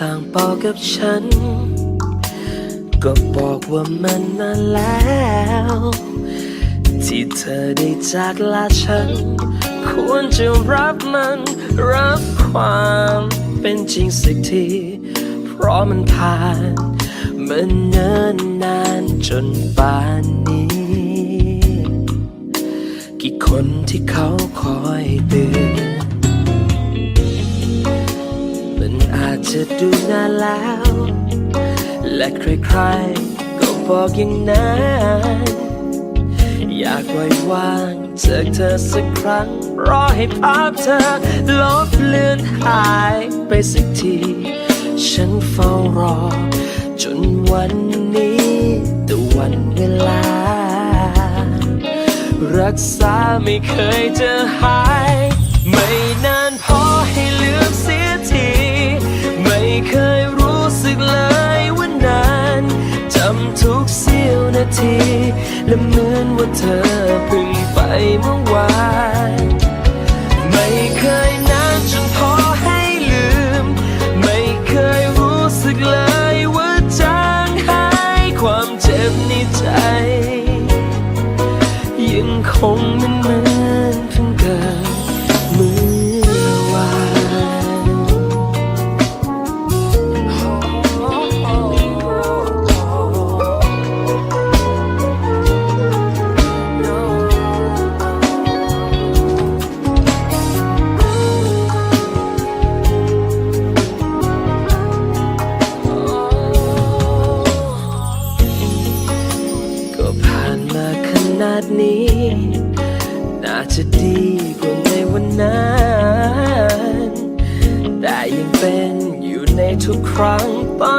ต่างบอกับฉัน ก็บอกว่ามันนานแล้ว ที่เธอได้จากลาฉัน ควรจะรับมัน รับความเป็นจริงสักที เพราะมันผ่านมันเนิ่นนานจนป่านนี้ กี่คนที่เขาคอยเตือน จจะดูนานแล้ว และใครๆก็บอกอย่างนั้น อยากไว้วางเจอเธอสักครั้ง รอให้ภาพเธอ ลบเลือนหายไปสักที ฉันเฝ้ารอ จนวันนี้แต่วันเวลา รักษาไม่เคยจะหาย ที และเหมือนว่าเธอเพิ่งไปเมื่อวาน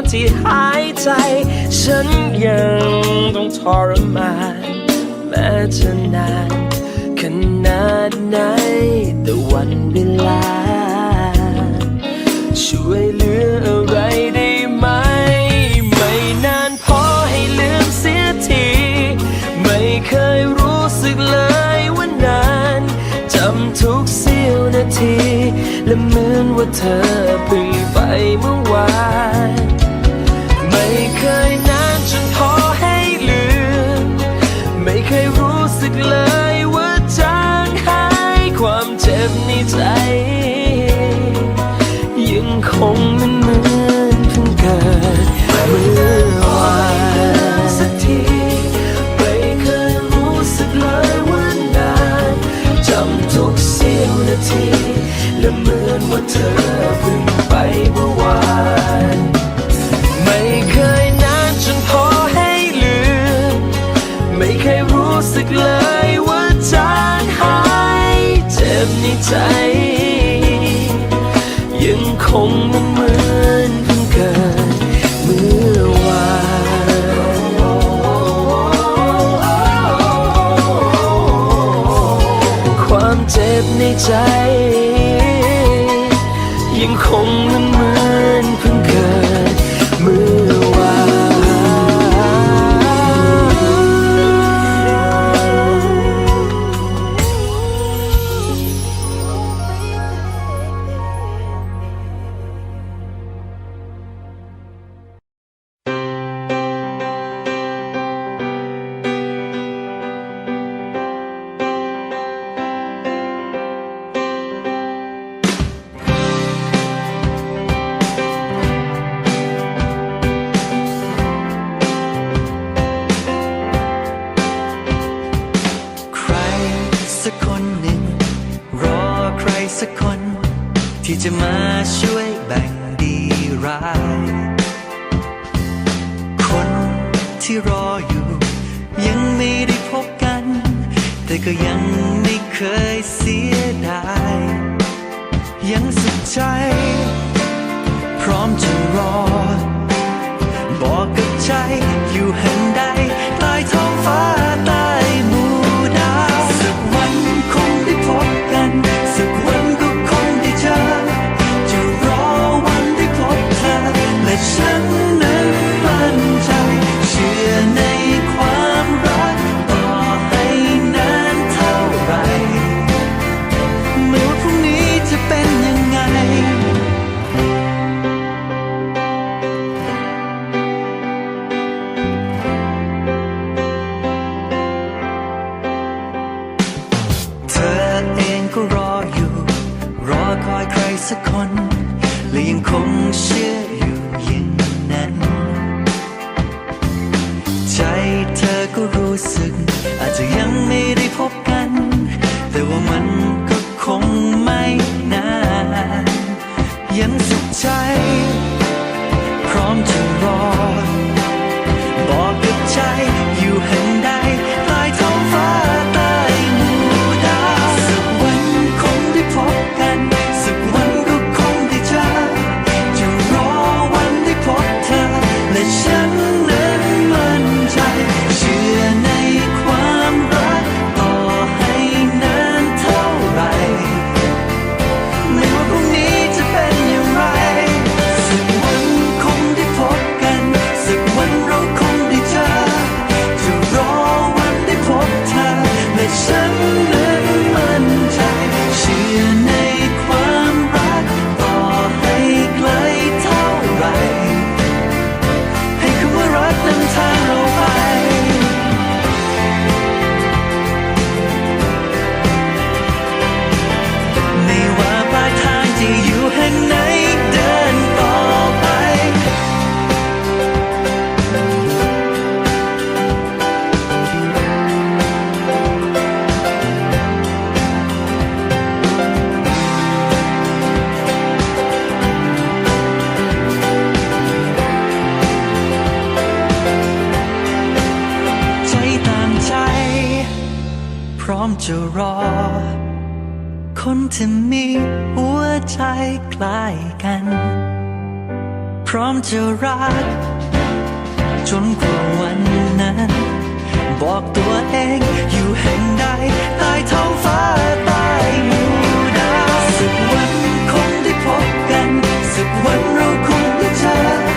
อนที่หายใจ ฉันยังต้องทรมานแม้จะนานขนาดไหนแต่วันเวลา ช่วยเหลืออะไรได้ไหม ไม่นานพอให้ลืมเสียที ไม่เคยรู้สึกเลยว่านานจำทุกเสี้ยวนาที และเหมือนว่าเธอเพิ่งไปเมื่อวาน จะมาช่วยแบ่งดีร้าย คนที่รออยู่ ยังไม่ได้พบกัน แต่ก็ยังไม่เคยเสียดาย ยังสุขใจ คนที่มีหัวใจใกล้กัน พร้อมจะรัก จนกว่าวันนั้น บอกตัวเองอยู่แห่งใดใต้ท้องฟ้าใต้หมู่ดาวสักวันคงได้พบกัน สักวันเราคงได้เจอ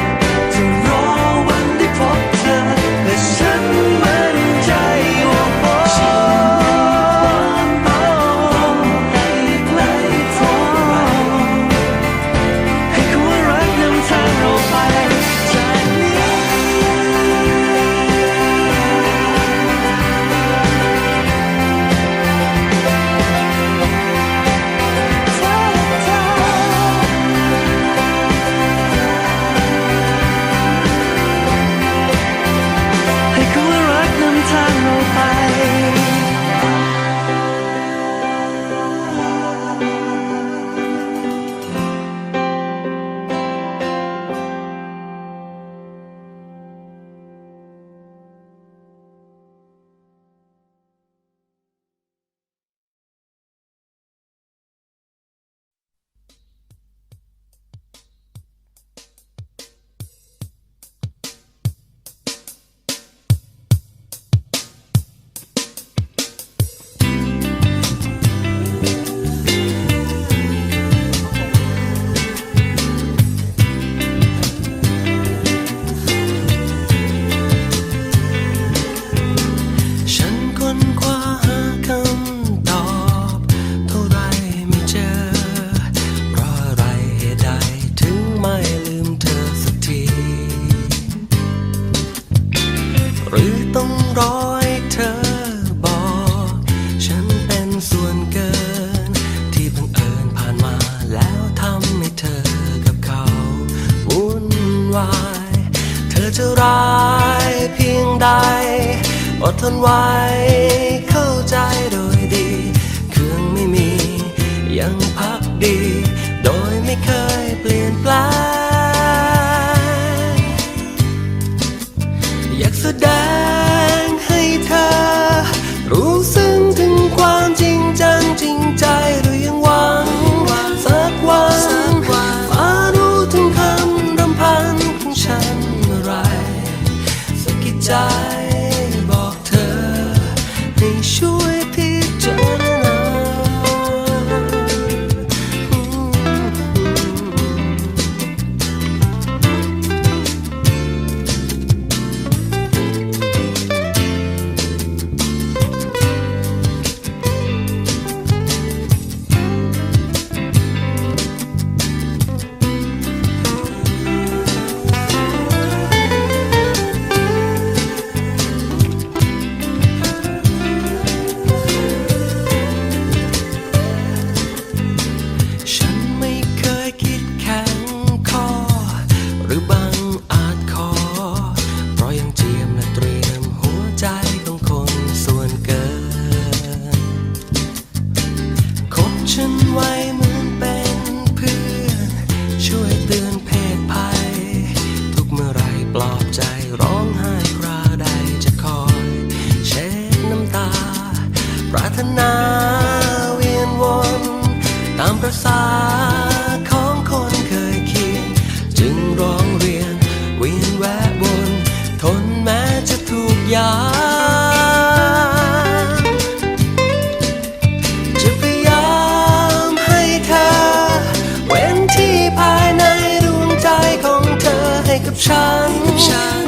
ำให้เธอกับเขาวุ่นวาย เธอจะร้ายเพียงใด อดทนไว้เข้าใจโดยดี เครื่องไม่มียังพักดี นาเวียนวน ตามประสาของคนเคยเคียงจึงร้องเรียนเวียนแวะบนทนแม้จะถูกยาให้กับฉัน